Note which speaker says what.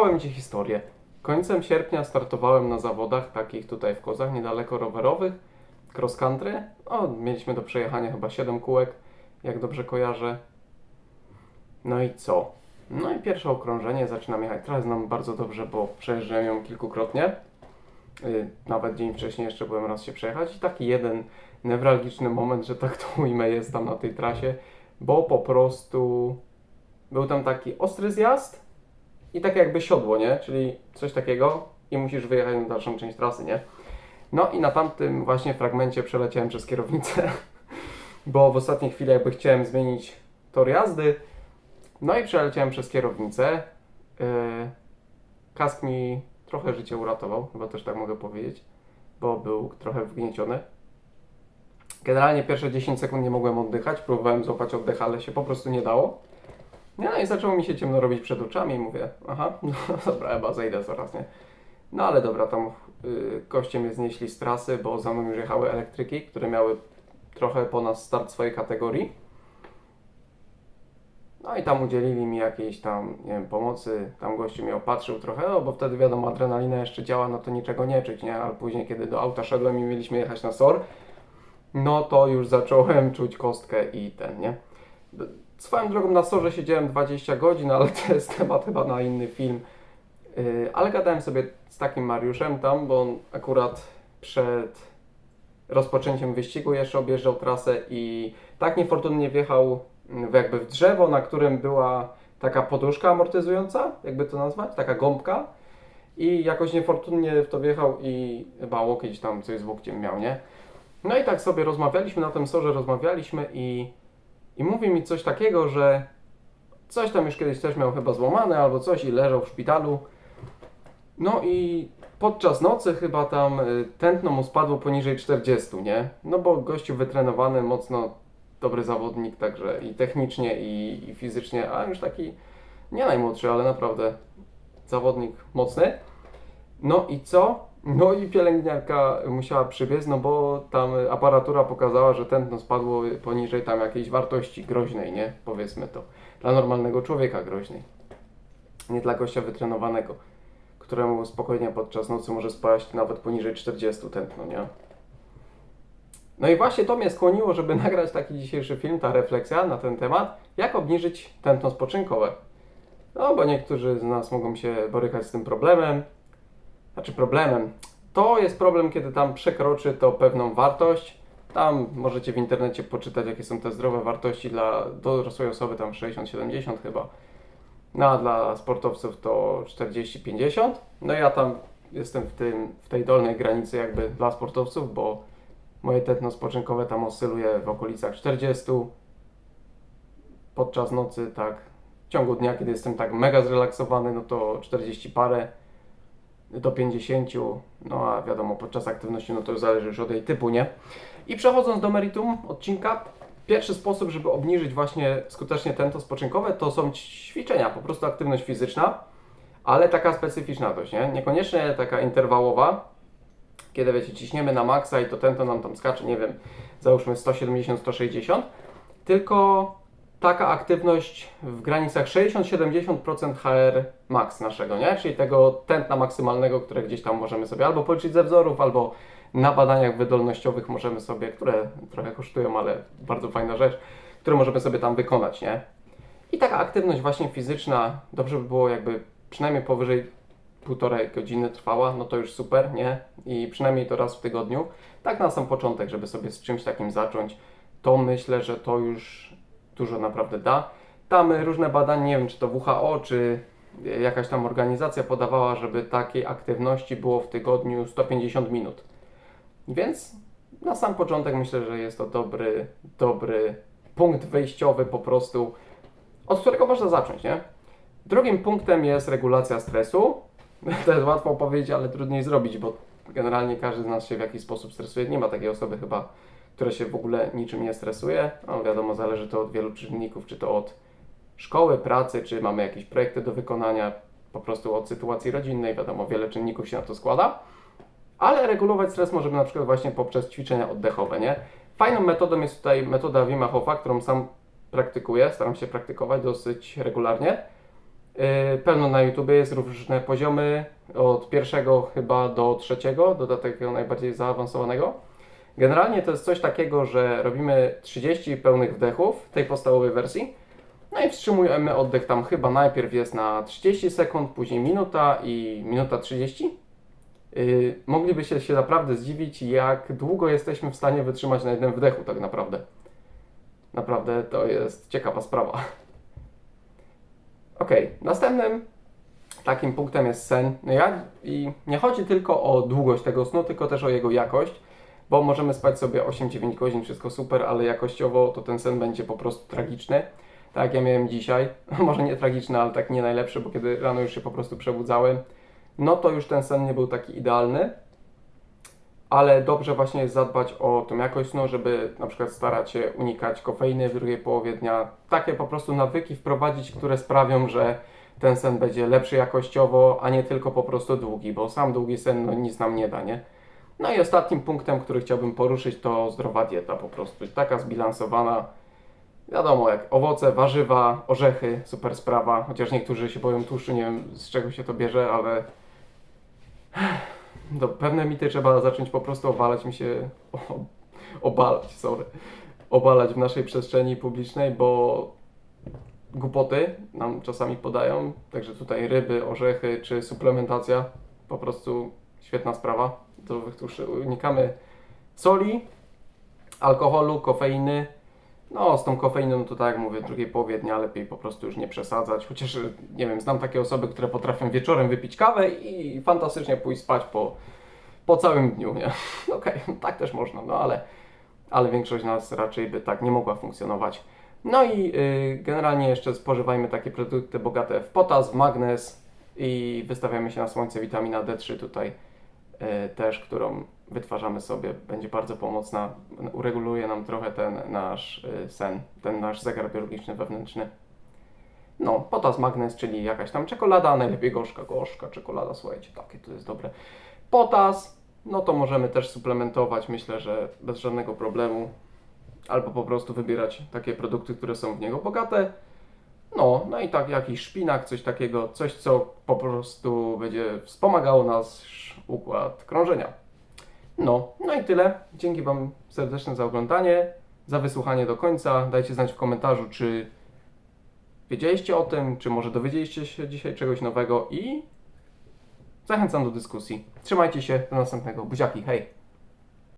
Speaker 1: opowiem Ci historię. Końcem sierpnia startowałem na zawodach takich tutaj w Kozach, niedaleko rowerowych, cross country. O, mieliśmy do przejechania chyba 7 kółek, jak dobrze kojarzę. No i co? No i pierwsze okrążenie zaczynam jechać. Trochę znam bardzo dobrze, bo przejeżdżałem ją kilkukrotnie. Y, Nawet dzień wcześniej jeszcze byłem raz się przejechać i taki jeden newralgiczny moment, że tak to ujmę, jest tam na tej trasie, bo po prostu był tam taki ostry zjazd i tak jakby siodło, nie? Czyli coś takiego i musisz wyjechać na dalszą część trasy, nie? No i na tamtym właśnie fragmencie przeleciałem przez kierownicę, bo w ostatniej chwili jakby chciałem zmienić tor jazdy, no i przeleciałem przez kierownicę. Yy, kask mi trochę życie uratował, chyba też tak mogę powiedzieć, bo był trochę wgnieciony. Generalnie pierwsze 10 sekund nie mogłem oddychać, próbowałem złapać oddech, ale się po prostu nie dało. No i zaczęło mi się ciemno robić przed oczami i mówię, aha, no dobra, chyba zejdę zaraz, nie? No ale dobra, tam yy, goście mnie znieśli z trasy, bo za mną już jechały elektryki, które miały trochę ponad start swojej kategorii. No i tam udzielili mi jakiejś tam, nie wiem, pomocy, tam gościu mnie opatrzył trochę, no bo wtedy wiadomo, adrenalina jeszcze działa, no to niczego nie czuć, nie? Ale później, kiedy do auta szedłem i mieliśmy jechać na SOR, no to już zacząłem czuć kostkę i ten, nie? Swoją drogą na SORze siedziałem 20 godzin, ale to jest temat chyba na inny film. Yy, ale gadałem sobie z takim Mariuszem tam, bo on akurat przed rozpoczęciem wyścigu jeszcze objeżdżał trasę i tak niefortunnie wjechał w jakby w drzewo, na którym była taka poduszka amortyzująca, jakby to nazwać, taka gąbka i jakoś niefortunnie w to wjechał i chyba łokieć tam coś z łokciem miał, nie? No i tak sobie rozmawialiśmy na tym sorze, rozmawialiśmy i, i mówi mi coś takiego, że coś tam już kiedyś też miał chyba złamane albo coś i leżał w szpitalu. No i podczas nocy chyba tam y, tętno mu spadło poniżej 40, nie? No bo gościu wytrenowany, mocno dobry zawodnik, także i technicznie, i, i fizycznie, a już taki nie najmłodszy, ale naprawdę zawodnik mocny. No i co? No i pielęgniarka musiała przybiec, no bo tam aparatura pokazała, że tętno spadło poniżej tam jakiejś wartości groźnej, nie? Powiedzmy to. Dla normalnego człowieka groźnej. Nie dla gościa wytrenowanego, któremu spokojnie podczas nocy może spaść nawet poniżej 40 tętno, nie? No i właśnie to mnie skłoniło, żeby nagrać taki dzisiejszy film, ta refleksja na ten temat, jak obniżyć tętno spoczynkowe. No bo niektórzy z nas mogą się borykać z tym problemem. Znaczy problemem. To jest problem, kiedy tam przekroczy to pewną wartość. Tam możecie w internecie poczytać, jakie są te zdrowe wartości dla dorosłej osoby, tam 60-70 chyba. No a dla sportowców to 40-50. No ja tam jestem w, tym, w tej dolnej granicy jakby dla sportowców, bo moje tętno spoczynkowe tam oscyluje w okolicach 40. Podczas nocy tak, w ciągu dnia, kiedy jestem tak mega zrelaksowany, no to 40 parę do 50, no a wiadomo, podczas aktywności, no to już zależy już od jej typu, nie? I przechodząc do meritum odcinka, pierwszy sposób, żeby obniżyć właśnie skutecznie tętno spoczynkowe, to są ćwiczenia, po prostu aktywność fizyczna, ale taka specyficzna dość, nie? Niekoniecznie taka interwałowa, kiedy wiecie, ciśniemy na maksa i to tętno nam tam skacze, nie wiem, załóżmy 170-160, tylko taka aktywność w granicach 60-70% HR max naszego, nie? Czyli tego tętna maksymalnego, które gdzieś tam możemy sobie albo policzyć ze wzorów, albo na badaniach wydolnościowych możemy sobie, które trochę kosztują, ale bardzo fajna rzecz, które możemy sobie tam wykonać, nie? I taka aktywność właśnie fizyczna, dobrze by było jakby przynajmniej powyżej półtorej godziny trwała, no to już super, nie? I przynajmniej to raz w tygodniu. Tak na sam początek, żeby sobie z czymś takim zacząć, to myślę, że to już dużo naprawdę da. Tam różne badania, nie wiem czy to WHO, czy jakaś tam organizacja podawała, żeby takiej aktywności było w tygodniu 150 minut. Więc na sam początek myślę, że jest to dobry, dobry punkt wyjściowy po prostu, od którego można zacząć, nie? Drugim punktem jest regulacja stresu. To jest łatwo powiedzieć, ale trudniej zrobić, bo generalnie każdy z nas się w jakiś sposób stresuje. Nie ma takiej osoby chyba, która się w ogóle niczym nie stresuje. No wiadomo, zależy to od wielu czynników, czy to od szkoły, pracy, czy mamy jakieś projekty do wykonania, po prostu od sytuacji rodzinnej. Wiadomo, wiele czynników się na to składa. Ale regulować stres możemy na przykład właśnie poprzez ćwiczenia oddechowe, nie? Fajną metodą jest tutaj metoda Wima Hofa, którą sam praktykuję, staram się praktykować dosyć regularnie. Yy, pełno na YouTube jest różne poziomy, od pierwszego chyba do trzeciego, do takiego najbardziej zaawansowanego. Generalnie to jest coś takiego, że robimy 30 pełnych wdechów tej podstawowej wersji. No i wstrzymujemy oddech tam chyba najpierw jest na 30 sekund, później minuta i minuta 30. Yy, moglibyście się naprawdę zdziwić, jak długo jesteśmy w stanie wytrzymać na jednym wdechu, tak naprawdę. Naprawdę to jest ciekawa sprawa. Ok, następnym takim punktem jest sen. No ja, I nie chodzi tylko o długość tego snu, tylko też o jego jakość, bo możemy spać sobie 8-9 godzin, wszystko super, ale jakościowo to ten sen będzie po prostu tragiczny. Tak ja miałem dzisiaj, może nie tragiczny, ale tak nie najlepszy, bo kiedy rano już się po prostu przebudzałem, no to już ten sen nie był taki idealny, ale dobrze właśnie jest zadbać o tą jakość snu, żeby na przykład starać się unikać kofeiny w drugiej połowie dnia. Takie po prostu nawyki wprowadzić, które sprawią, że ten sen będzie lepszy jakościowo, a nie tylko po prostu długi, bo sam długi sen no, nic nam nie da, nie? No i ostatnim punktem, który chciałbym poruszyć, to zdrowa dieta po prostu. Taka zbilansowana. Wiadomo, jak owoce, warzywa, orzechy, super sprawa. Chociaż niektórzy się boją tłuszczu, nie wiem z czego się to bierze, ale do pewne mity trzeba zacząć po prostu obalać mi się, obalać, sorry, obalać w naszej przestrzeni publicznej, bo głupoty nam czasami podają, także tutaj ryby, orzechy czy suplementacja, po prostu świetna sprawa, zdrowych tłuszczy. Unikamy soli, alkoholu, kofeiny, no, z tą kofeiną to tak jak mówię, drugiej połowie dnia lepiej po prostu już nie przesadzać. Chociaż, nie wiem, znam takie osoby, które potrafią wieczorem wypić kawę i fantastycznie pójść spać po, po całym dniu, nie? Okej, tak też można, no ale, ale większość nas raczej by tak nie mogła funkcjonować. No i y, generalnie jeszcze spożywajmy takie produkty bogate w potas, w magnez i wystawiamy się na słońce. Witamina D3 tutaj też, którą wytwarzamy sobie, będzie bardzo pomocna. Ureguluje nam trochę ten nasz y, sen, ten nasz zegar biologiczny wewnętrzny. No, potas magnez, czyli jakaś tam czekolada, najlepiej gorzka, gorzka czekolada, słuchajcie, takie to jest dobre. Potas, no to możemy też suplementować, myślę, że bez żadnego problemu. Albo po prostu wybierać takie produkty, które są w niego bogate. No, no i tak jakiś szpinak, coś takiego, coś co po prostu będzie wspomagało nasz układ krążenia. No, no i tyle. Dzięki Wam serdecznie za oglądanie, za wysłuchanie do końca. Dajcie znać w komentarzu, czy wiedzieliście o tym, czy może dowiedzieliście się dzisiaj czegoś nowego i zachęcam do dyskusji. Trzymajcie się, do następnego. Buziaki, hej!